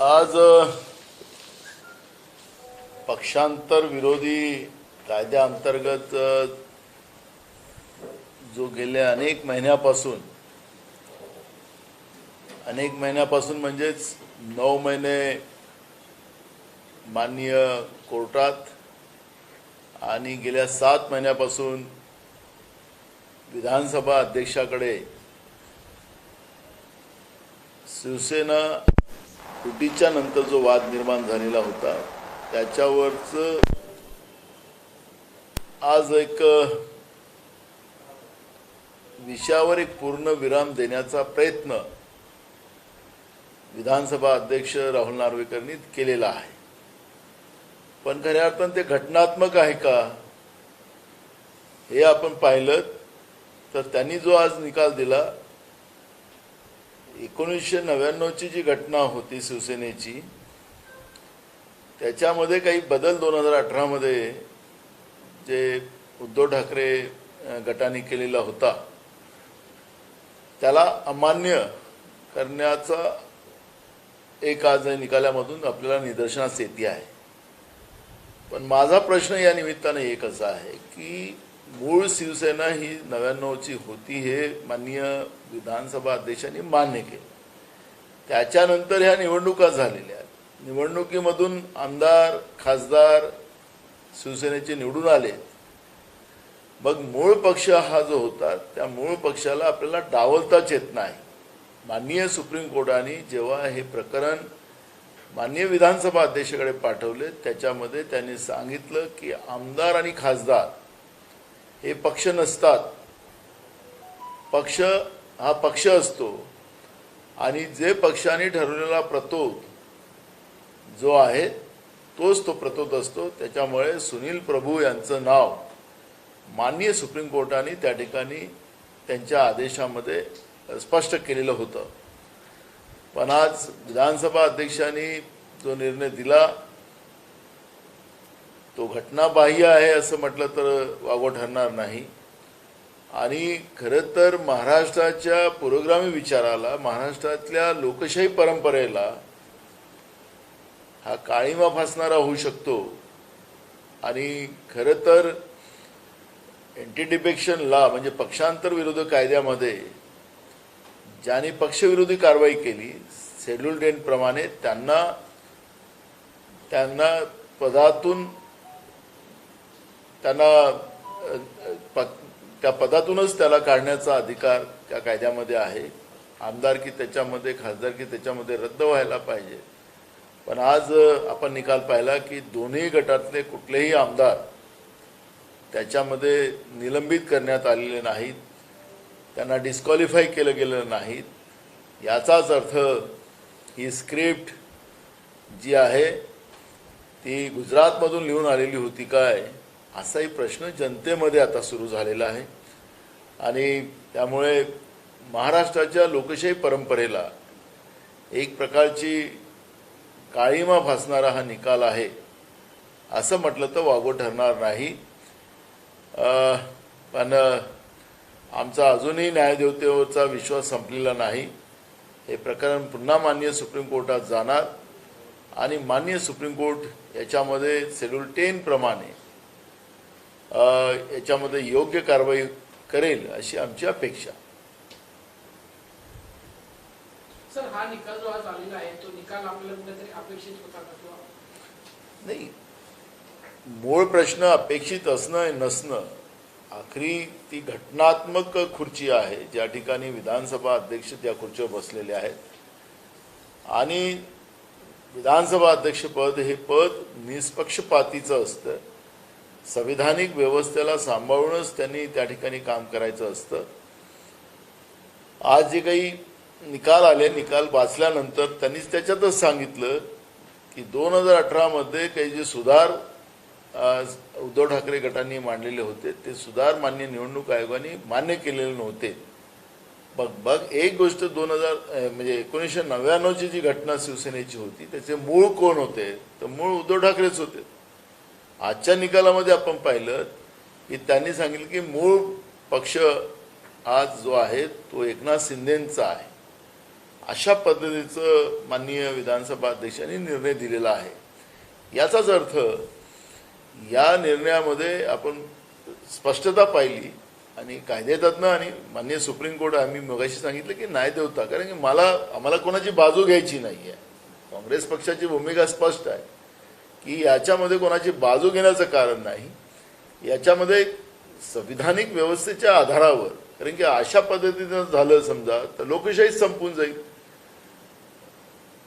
आज पक्षांतर विरोधी कायद्याअंतर्गत जो गेल्या अनेक महिन्यापासून अनेक महिन्यापासून म्हणजेच नऊ महिने माननीय कोर्टात आणि गेल्या सात महिन्यापासून विधानसभा अध्यक्षाकडे शिवसेना तुटीच्या नंतर जो वाद निर्माण झालेला होता त्याच्यावरच आज एक विषयावर एक पूर्ण विराम देण्याचा प्रयत्न विधानसभा अध्यक्ष राहुल नार्वेकरनी केलेला आहे. पण खऱ्या अर्थानं ते घटनात्मक आहे का हे आपण पाहिलं तर त्यांनी जो आज निकाल दिला एकोणीसशे नव्याण्णवची जी घटना होती शिवसेनेची त्याच्यामध्ये काही बदल दोन हजार अठरामध्ये जे उद्धव ठाकरे गटाने केलेला होता त्याला अमान्य करण्याचा एक आज निकालामधून आपल्याला निदर्शनास येते आहे. पण माझा प्रश्न या निमित्तानं एकच आहे की मूळ शिवसेना ही नव्याण्णवची होती हे माननीय विधानसभा अध्यक्षांनी मान्य केलं. त्याच्यानंतर ह्या निवडणुका झालेल्या आहेत. निवडणुकीमधून आमदार खासदार शिवसेनेचे निवडून आले. मग मूळ पक्ष हा जो होता त्या मूळ पक्षाला आपल्याला डावलताच येत नाही. माननीय सुप्रीम कोर्टाने जेव्हा हे प्रकरण माननीय विधानसभा अध्यक्षाकडे पाठवले त्याच्यामध्ये त्यांनी सांगितलं की आमदार आणि खासदार हे पक्ष नसतात. पक्ष हा पक्ष असतो. आणि जे पक्षाने ठरवलेला प्रतोद जो आहे तोच तो प्रतोद असतो. त्याच्यामुळे सुनील प्रभू यांचं नाव माननीय सुप्रीम कोर्टाने त्या ठिकाणी त्यांच्या आदेशामध्ये स्पष्ट केलेलं होतं. पण आज विधानसभा अध्यक्षांनी जो निर्णय दिला तो घटनाबाह्य आहे असं म्हटलं तर वागो ठरणार नाही. आणि खरं तर महाराष्ट्राच्या पुरोगामी विचाराला महाराष्ट्रातल्या लोकशाही परंपरेला हा काळीमा फासणारा होऊ शकतो. आणि खरं तर अँटी डिफेक्शन लॉ म्हणजे पक्षांतर विरोधी कायद्यामध्ये ज्यांनी पक्षविरोधी कारवाई केली शेड्यूल डेन प्रमाणे त्यांना त्यांना पदातून त्यांना त्या पदातूनच त्याला काढण्याचा अधिकार त्या कायद्यामध्ये आहे. आमदारकी त्याच्यामध्ये खासदारकी त्याच्यामध्ये रद्द व्हायला पाहिजे. पण आज आपण निकाल पाहिला की दोन्ही गटातले कुठलेही आमदार त्याच्यामध्ये निलंबित करण्यात आलेले नाहीत. त्यांना डिस्क्वालिफाय केलं गेलं नाहीत. याचाच अर्थ ही स्क्रिप्ट जी आहे ती गुजरातमधून लिहून आलेली होती काय? असाही प्रश्न जनतेमध्ये आता सुरू झालेला आहे. आणि त्यामुळे महाराष्ट्राच्या लोकशाही परंपरेला एक प्रकारची काळीमा फासणारा हा निकाल आहे असं म्हटलं तर वागो ठरणार नाही. पण आमचा अजूनही न्यायदेवतेवरचा विश्वास संपलेला नाही. हे प्रकरण पुन्हा मान्य सुप्रीम कोर्टात जाणार आणि माननीय सुप्रीम कोर्ट याच्यामध्ये शेड्यूल टेनप्रमाणे याच्यामध्ये योग्य कारवाई करेल अशी आमची अपेक्षा. हा नाही. मूळ प्रश्न अपेक्षित असणं नसणं आखरी ती घटनात्मक खुर्ची आहे. ज्या ठिकाणी विधानसभा अध्यक्ष त्या खुर्चीवर बसलेले आहेत. आणि विधानसभा अध्यक्षपद हे पद निष्पक्षपातीचं असतं. संविधानिक व्यवस्थेला सांभाळूनच त्यांनी त्या ठिकाणी काम करायचं असतं. आज जे काही निकाल आले निकाल वाचल्यानंतर त्यांनीच त्याच्यातच सांगितलं की दोन हजार अठरामध्ये काही जे सुधार उद्धव ठाकरे गटांनी मांडलेले होते ते सुधार मान्य निवडणूक आयोगाने मान्य केलेले नव्हते. बघ बघ एक गोष्ट दोन हजार म्हणजे एकोणीसशे नव्याण्णवची जी घटना शिवसेनेची होती त्याचे मूळ कोण होते? तर मूळ उद्धव ठाकरेच होते. आजच्या निकालामध्ये आपण पाहिलं की त्यांनी सांगितलं की मूळ पक्ष आज जो आहे तो एकनाथ शिंदेचा आहे. अशा पद्धतीचं माननीय विधानसभा अध्यक्षांनी निर्णय दिलेला आहे. याचाच अर्थ या निर्णयामध्ये आपण स्पष्टता पाहिली आणि कायदेतज्ञ आणि माननीय सुप्रीम कोर्ट आम्ही मगाशी सांगितलं की नाही देवता कारण की मला आम्हाला कोणाची बाजू घ्यायची नाही आहे काँग्रेस पक्षाची भूमिका स्पष्ट आहे. की याच्यामध्ये कोणाची बाजू घेण्याचं कारण नाही. याच्यामध्ये संविधानिक व्यवस्थेच्या आधारावर कारण की अशा पद्धतीनं झालं समजा तर लोकशाहीच संपून जाईल.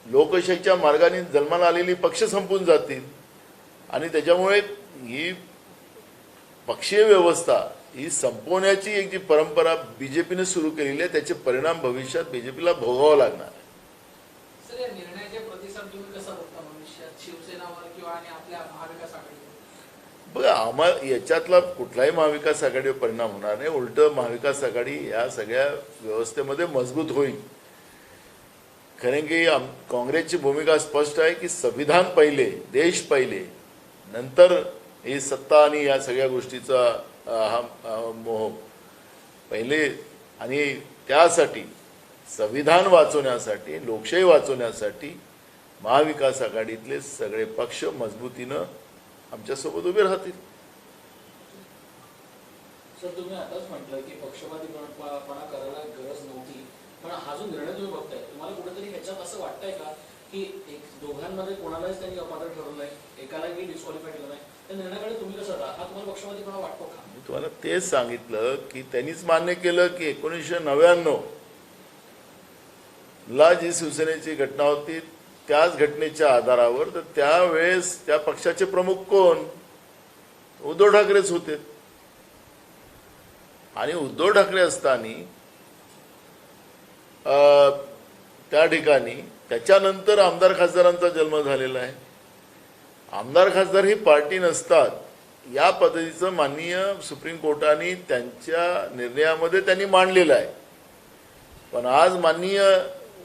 लोकशाहीच्या मार्गाने जन्माला आलेली पक्ष संपून जातील. आणि त्याच्यामुळे ही पक्षीय व्यवस्था ही संपवण्याची एक जी परंपरा बीजेपीने सुरू केलेली आहे त्याचे परिणाम भविष्यात बीजेपीला भोगावं लागणार आहे. सर या निर्णयाचे प्रतिसाद तुम्ही कसा बघता भविष्यात शिवसेनावर किंवा आणि आपल्या महाविकास आघाडीवर बघा आम्हा याच्यातला कुठलाही महाविकास आघाडीवर परिणाम होणार नाही. उलट महाविकास आघाडी या सगळ्या व्यवस्थेमध्ये मजबूत होईल. कारण की आम- काँग्रेसची भूमिका स्पष्ट आहे की संविधान पहिले देश पहिले नंतर ही सत्ता आणि या सगळ्या गोष्टीचा हा मोह. पहिले आणि त्यासाठी संविधान वाचवण्यासाठी लोकशाही वाचवण्यासाठी महाविकास आघाडीतले सगळे पक्ष मजबूतीनं आमच्यासोबत उभे राहतील. सर तुम्ही आताच म्हटलं की पक्षपातीपणा करायला गरज नव्हती पण हा जो निर्णय तुम्ही बघताय तुम्हाला कुठेतरी ह्याच्यात असं वाटतंय का की एक दोघांमध्ये कोणालाच त्यांनी अपात्र ठरवलंय एकालाही डिस्क्वालिफाय केलं नाही? त्या निर्णयाकडे तुम्ही कसं राहा हा तुम्हाला पक्षपातीपणा वाटतो का? मी तुम्हाला तेच सांगितलं की त्यांनीच मान्य केलं की एकोणीसशे नव्याण्णव ला जी शिवसेनेची घटना होती त्याच घटनेच्या आधारावर तर त्यावेळेस त्या पक्षाचे प्रमुख कोण? उद्धव ठाकरेच होते. आणि उद्धव ठाकरे असताना त्या ठिकाणी त्याच्यानंतर आमदार खासदारांचा जन्म झालेला आहे. आमदार खासदार ही पार्टी नसतात. या पद्धतीचं माननीय सुप्रीम कोर्टाने त्यांच्या निर्णयामध्ये त्यांनी मांडलेलं आहे. पण आज माननीय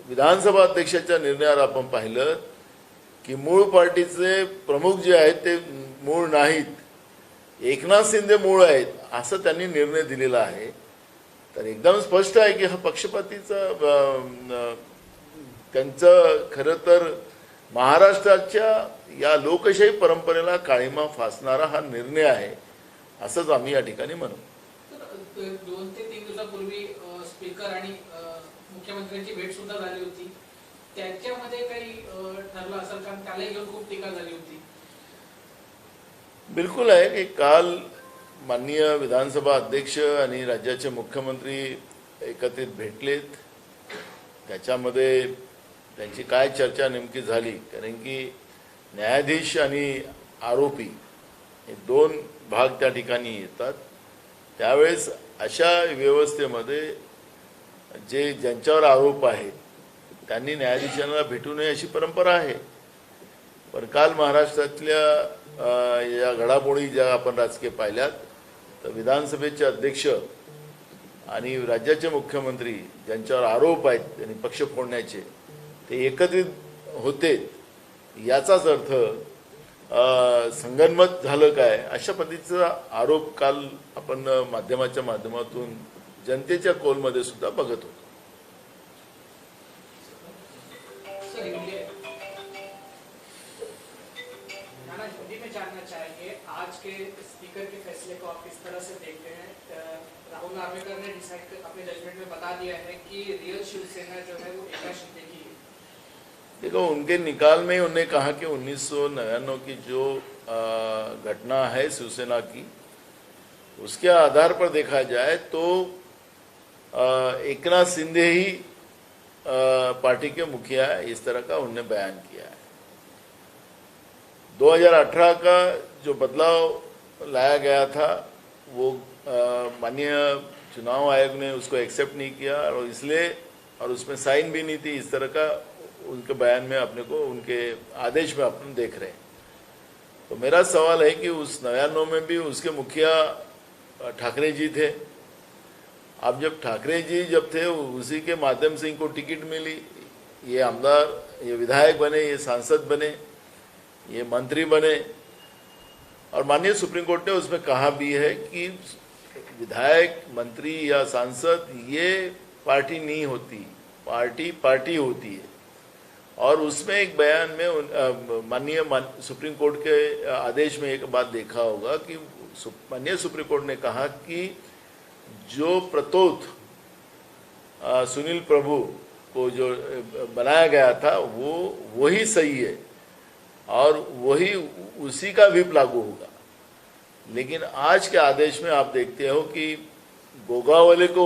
विधानसभा अध्यक्षाच्या निर्णयावर आपण पाहिलं की मूळ पार्टीचे प्रमुख जे आहेत ते मूळ नाहीत. एकनाथ शिंदे मूळ आहेत असं त्यांनी निर्णय दिलेला आहे. तर एकदम स्पष्ट आहे की हा पक्षपातीचा त्यांचं खरं तर महाराष्ट्राच्या या लोकशाही परंपरेला काळीमा फासणारा हा निर्णय आहे असंच आम्ही या ठिकाणी म्हणू. दोन ते तीन दिवसापूर्वी स्पीकर आणि मुख्यमंत्र्यांची भेट सुद्धा झाली होती. त्याच्यामध्ये काही ठरलं असेल कारण त्यालाही घेऊन खूप टीका झाली होती. बिलकुल आहे की काल माननीय विधानसभा अध्यक्ष आणि राज्याचे मुख्यमंत्री एकत्रित भेटलेत. त्याच्यामध्ये त्यांची काय चर्चा नेमकी झाली? कारण की न्यायाधीश आणि आरोपी हे दोन भाग त्या ठिकाणी येतात. त्यावेळेस अशा व्यवस्थेमध्ये जे ज्यांच्यावर आरोप आहेत त्यांनी न्यायाधीशांना भेटू नये अशी परंपरा आहे. पण काल महाराष्ट्रातल्या या घडामोडी ज्या आपण राजकीय पाहिल्यात तर विधानसभेचे अध्यक्ष आणि राज्याचे मुख्यमंत्री ज्यांच्यावर आरोप आहेत त्यांनी पक्ष फोडण्याचे ते एकत्रित होते याचाच अर्थ संगनमत झालं काय अशा पद्धतीचा आरोप काल आपण माध्यमाच्या माध्यमातून जनतेच्या कोलमध्ये सुद्धा बघत होतो. सर हिंदी नाना हिंदी में जानना चाहेंगे आज के स्पीकर के फैसले को आप किस तरह से देखते हैं? राहुल नार्वेकर ने डिसाइड अपने जजमेंट में बता दिया है कि रियल शिवसेना जो है वो एका शिंदे की है। देखो उनके निकाल में ही उन्होंने कहा कि उन्नीस की जो घटना है शिवसेना की उसके आधार पर देखा जाए तो एकनाथ शिंदे ही पार्टी के मुखिया है, इस तरह का उन्होंने बयान किया है। 2018 का जो बदलाव लाया गया था, वो माननीय चुनाव आयोग ने उसको एक्सेप्ट नहीं किया, और इसलिए, और उसमें साइन भी नहीं थी, इस तरह का उनके बयान में अपने को, उनके आदेश में अपन देख रहे हैं। तो मेरा सवाल है कि उस नव्यान्नव में भी उसके मुखिया ठाकरे जी थे अब जब ठाकरे जी जब थे, उसी के माध्यम से इनको टिकट मिली। ये आमदार, ये विधायक बने, ये सांसद बने, ये मंत्री बने। और माननीय सुप्रीम कोर्ट ने उसमें कहा भी है कि विधायक, मंत्री या सांसद, ये पार्टी नहीं होती। पार्टी पार्टी होती है। और उसमें एक बयान में माननीय सुप्रीम कोर्ट के आदेश में एक बात देखा होगा कि माननीय सुप्रीम कोर्ट ने कहा कि जो प्रतोत सुनील प्रभु को जो बनाया गया था, वो, वही सही है और वही उसी का विप लागू होगा। लेकिन आज के आदेश में आप देखते हो कि गोगावले को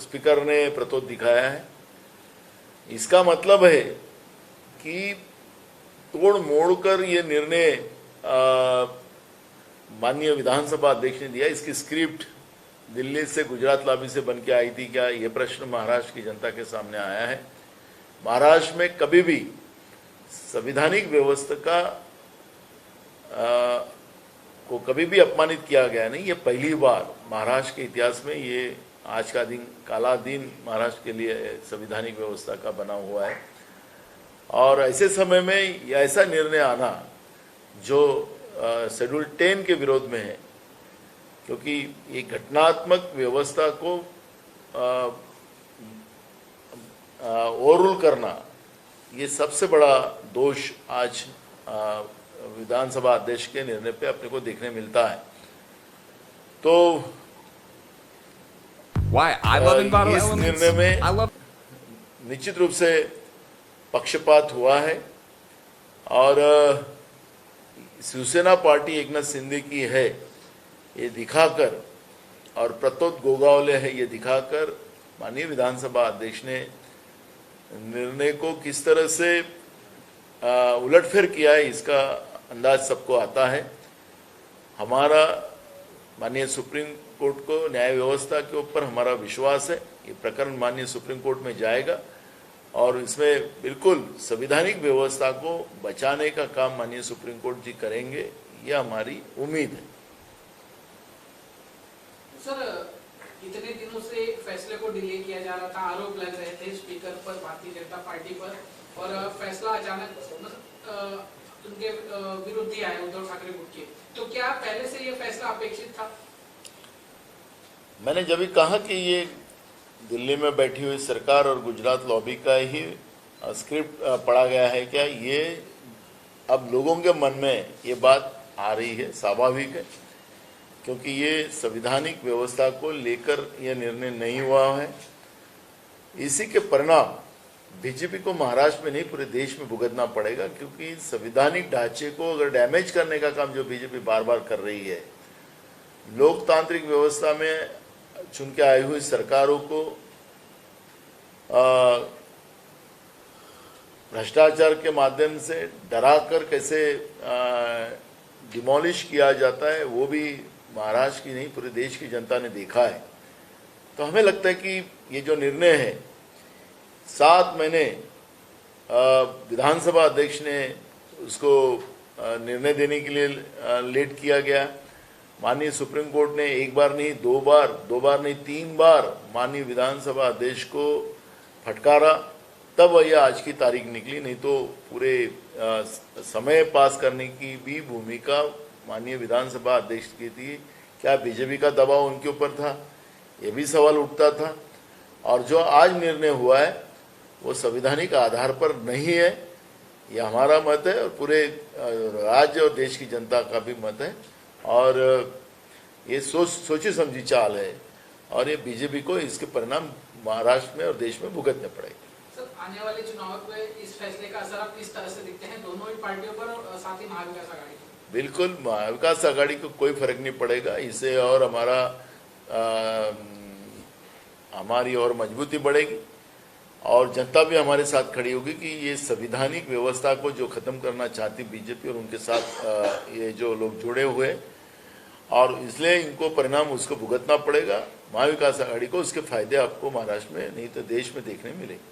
स्पीकर ने प्रतोत दिखाया है। इसका मतलब है कि तोड़ मोड़ कर ये निर्णय माननीय विधानसभा अध्यक्ष ने दिया, इसकी स्क्रिप्ट दिल्ली से गुजरात लॉबी से बन के आई थी क्या ये प्रश्न महाराष्ट्र की जनता के सामने आया है? महाराष्ट्र में कभी भी संविधानिक व्यवस्था का अ, को कभी भी अपमानित किया गया नहीं। ये पहली बार महाराष्ट्र के इतिहास में ये आज का दिन काला दिन महाराष्ट्र के लिए संविधानिक व्यवस्था का बना हुआ है। और ऐसे समय में ऐसा निर्णय आना जो शेड्यूल टेन के विरोध में है क्योंकि ये घटनात्मक व्यवस्था को ओवररूल करना ये सबसे बड़ा दोष आज विधानसभा अध्यक्ष के निर्णय पे अपने को देखने मिलता है तो Why? I love इस. निर्णय में- love निश्चित रूप से पक्षपात हुआ है और शिवसेना पार्टी एक नाथ सिंधे की है ये दिखाकर, और प्रतोत गोगावले है ये दिखाकर, माननीय विधानसभा अध्यक्ष ने निर्णय को किस तरह से उलटफेर किया है, इसका अंदाज सबको आता है। हमारा माननीय सुप्रीम कोर्ट को न्याय व्यवस्था के ऊपर हमारा विश्वास है, ये प्रकरण माननीय सुप्रीम कोर्ट में जाएगा, और इसमें बिल्कुल संविधानिक व्यवस्था को बचाने का काम माननीय सुप्रीम कोर्ट जी करेंगे यह हमारी उम्मीद है। सर इतने दिनों से फैसले को डिले किया जा रहा था आरोप लग रहे थे स्पीकर पर भारतीय जनता पार्टी पर और फैसला अचानक मतलब, उनके विरुद्ध ही आया उद्धव ठाकरे गुट के। तो क्या पहले से ये फैसला अपेक्षित था? मैंने जब भी कहा कि ये दिल्ली में बैठी हुई सरकार और गुजरात लॉबी का ही स्क्रिप्ट पढ़ा गया है क्या? ये अब लोगों के मन में ये बात आ रही है स्वाभाविक है। क्योंकि ये संविधानिक व्यवस्था को लेकर यह निर्णय नहीं हुआ है। इसी के परिणाम बीजेपी को महाराष्ट्र में नहीं, पूरे देश में भुगतना पड़ेगा, क्योंकि संविधानिक ढांचे को अगर डैमेज करने का काम जो बीजेपी बार बार कर रही है, लोकतांत्रिक व्यवस्था में चुन के आई हुई सरकारों को भ्रष्टाचार के माध्यम से डरा कर कैसे डिमोलिश किया जाता है, वो भी महाराष्ट्र की नहीं, पूरे देश की जनता ने देखा है। तो हमें लगता है कि ये जो निर्णय है, सात महीने विधानसभा अध्यक्ष ने उसको निर्णय देने के लिए लेट किया गया। माननीय सुप्रीम कोर्ट ने एक बार नहीं, दो बार दो बार नहीं, तीन बार माननीय विधानसभा अध्यक्ष को फटकारा। तब यह आज की तारीख निकली, नहीं तो पूरे समय पास करने की भी भूमिका माननीय विधानसभा अध्यक्ष की थी, क्या बीजेपी का दबाव उनके ऊपर था? ये भी सवाल उठता था। और जो आज निर्णय हुआ है, वो संवैधानिक आधार पर नहीं है, ये हमारा मत है और पूरे राज्य और देश की जनता का भी मत है। और ये सोच, सोची समझी चाल है। और ये बीजेपी को इसके परिणाम महाराष्ट्र में और देश में भुगतने पड़ेंगे। आने वाले चुनाव में इस फैसले का असर आप किस तरह से देखते हैं? दोनों ही पार्टियों पर और साथ ही महाविकास आघाड़ी बिल्कुल विकास आघाड़ी को कोई फ़र्क नहीं पड़ेगा। इससे और हमारा हमारी और मजबूती बढ़ेगी। और जनता भी हमारे साथ खड़ी होगी कि ये संविधानिक व्यवस्था को जो खत्म करना चाहती बीजेपी और उनके साथ अ, ये जो लोग जुड़े हुए और इसलिए इनको परिणाम उसको भुगतना पड़ेगा। महाविकास आघाड़ी को उसके फ़ायदे आपको महाराष्ट्र में नहीं तो देश में देखने मिलेंगे।